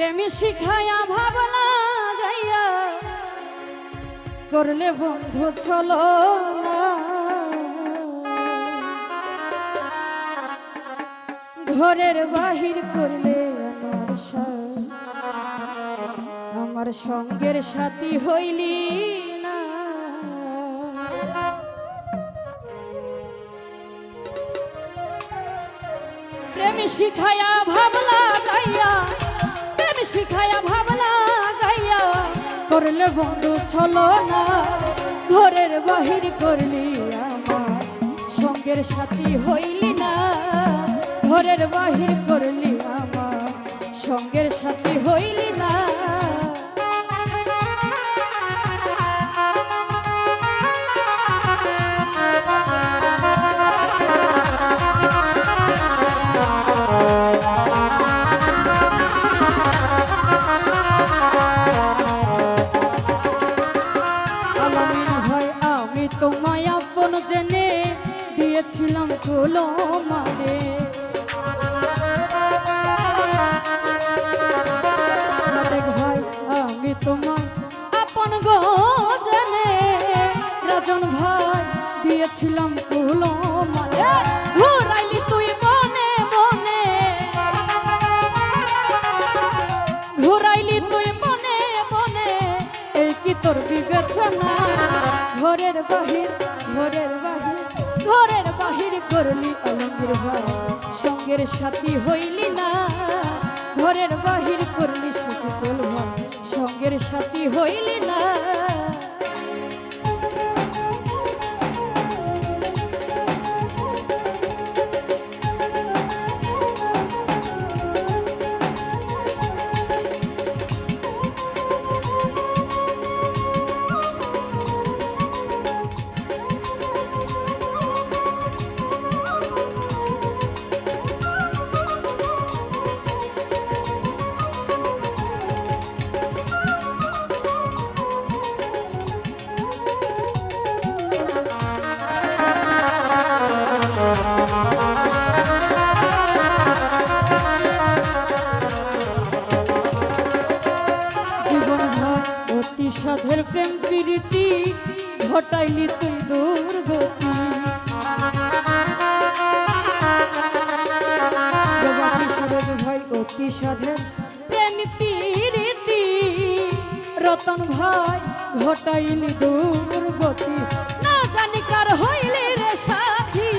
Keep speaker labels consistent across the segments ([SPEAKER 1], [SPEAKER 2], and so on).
[SPEAKER 1] প্রেমী শিখায়া ভাবলা গাইয়া করলে বন্ধু চলো ঘরের বাহির করলে আমার সঙ্গের সাথী হইলি না। প্রেমী শিখায়া ভাবলা গাইয়া করলে বন্ধু ছলো না। ঘরের বাহির করলি আমার, সঙ্গের সাথী হইলি না। ঘরের বাহির করলি আমার, সঙ্গের সাথী হইলি দিয়েছিলাম খোলো মানে ভাই আমি তোমার আপন গো জানে। রাজন ভাই দিয়েছিলাম কুলো করলি অলঙ্গের সঙ্গের সাথী হইলি না অতি সাধের প্রেম প্রীতি ঘটাইলি তুই দুর্গতি। প্রবাসী সুরজ ভাই, অতি সাধের প্রেম রতন ভাই, ঘটাইলি দুর্গতি। না জানি হইলি রে সাথী।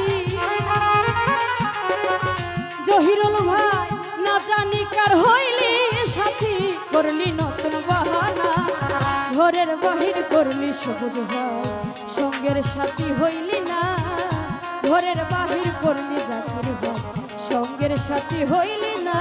[SPEAKER 1] জহিরুল ভাই, না জানি হইলি সাথী। করলি ঘরের বাহির করলি ভাই সঙ্গের সাথী হইলি না, ঘরের বাহির করলি জাতির সঙ্গের সাথী হইলি না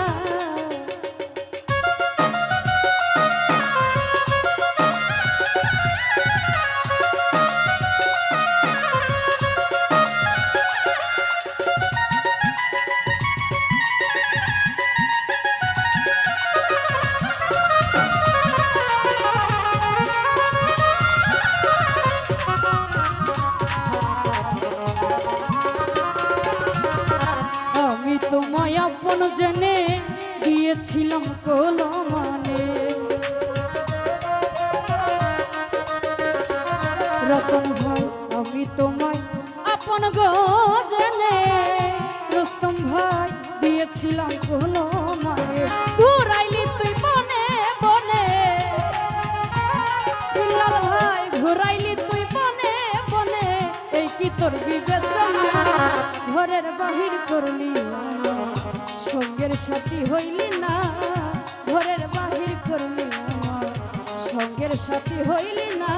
[SPEAKER 1] আপন জেনে? দিয়েছিলাম মানে রতন ভাই, আমি তোমায় আপন গো জেনে। রুস্তম ভাই দিয়েছিলাম মানে ঘুরাইলি তুই বনে বনে বিল্লাল ভাই, ঘুরাইলি তুই বনে বনে এই কি তোর বিবেচনা? ঘরের বাহির করলি সাথী হইলি না ঘরের বাহির করলি আমার, সঙ্গের সাথী হইলি না।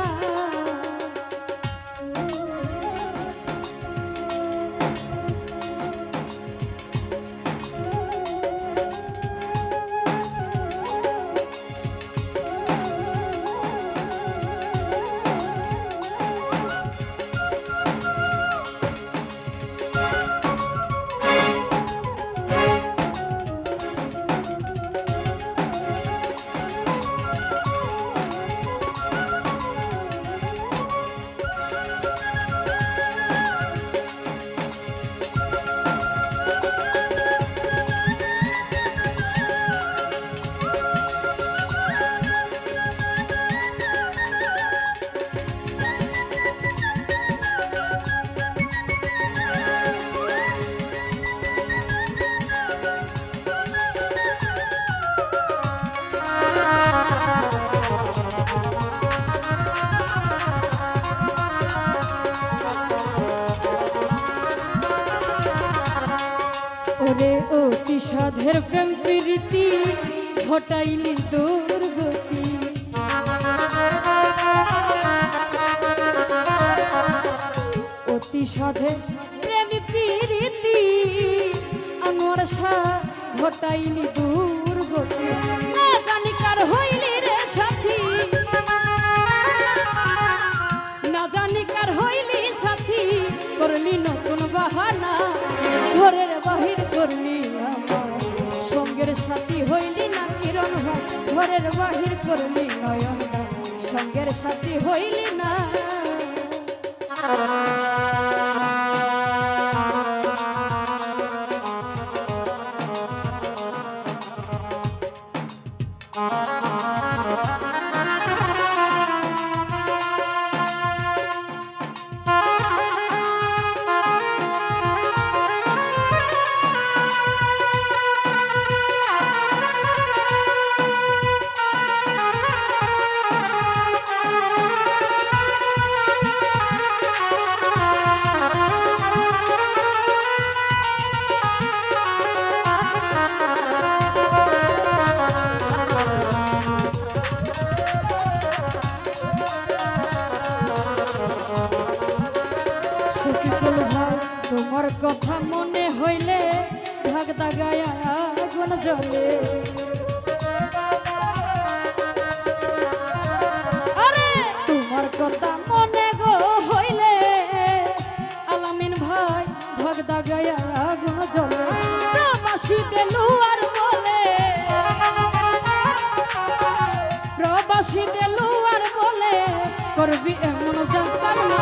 [SPEAKER 1] প্রেম প্রীতি ঘটাইলি দুর্গতি। অতি সাধে প্রেম প্রীতি আমার সা ঘটাইলি দুর্গতি। সাথী হইলি না কিরণ হয়? ঘরের বাহির করলি নয়ন সঙ্গের সাথী হইলি দাগায় আগুন জ্বলে। আরে, তোমার কথা মনে গো হইলে, আলামিন ভাই ধাক দাগায় আগুন জ্বলে। প্রবাসী দেলুয়ার বলে। প্রবাসী দেলুয়ার বলে, করবি এমন জানতাম না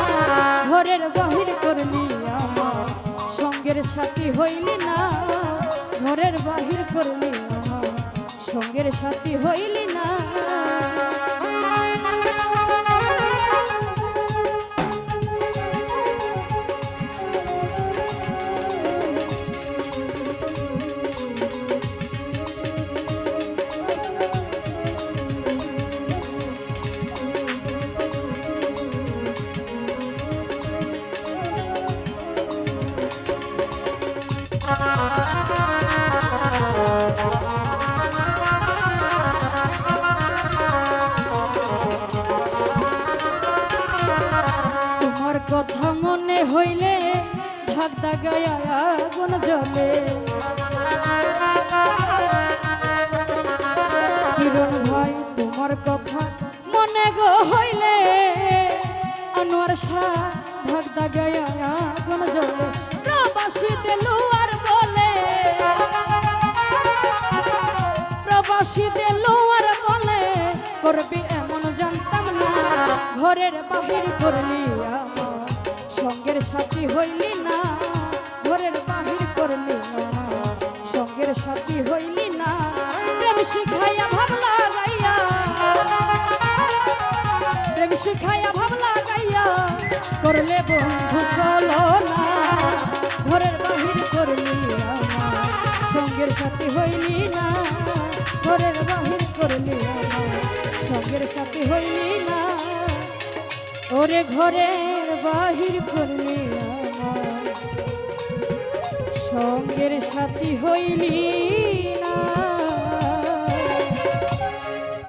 [SPEAKER 1] ঘরের বাহির করলি আমার। সঙ্গের সাথী হইলি না। ঘরের বাহির করলি সঙ্গের সাথী হইলি না। কথা মনে হইলে দাগায় আগুন জ্বলে। কিরণ ভাই, তোমার কথা মনে গো হইলে আনোয়ার শাহ দাগায় আগুন জ্বলে। প্রবাসী দেলুয়ার বলে। প্রবাসী দেলুয়ার বলে, করবি এমন জানতাম না। ঘরের বাহির করলি সাথী হইলি না, ঘরের বাহির করলি আমার সঙ্গের সাথী হইলি না, প্রেম শিখাইয়া ভাবলা গাইয়া। প্রেম শিখাইয়া ভাবলা গাইয়া, করলে বন্ধু চলো না, ঘরের বাহির করলি আমার সঙ্গের সাথী হইলি না, ঘরের বাহির করলি আমার সঙ্গের সাথী হইলি না ওরে ঘরের বাহির করলি আমার। সঙ্গের সাথী হইলি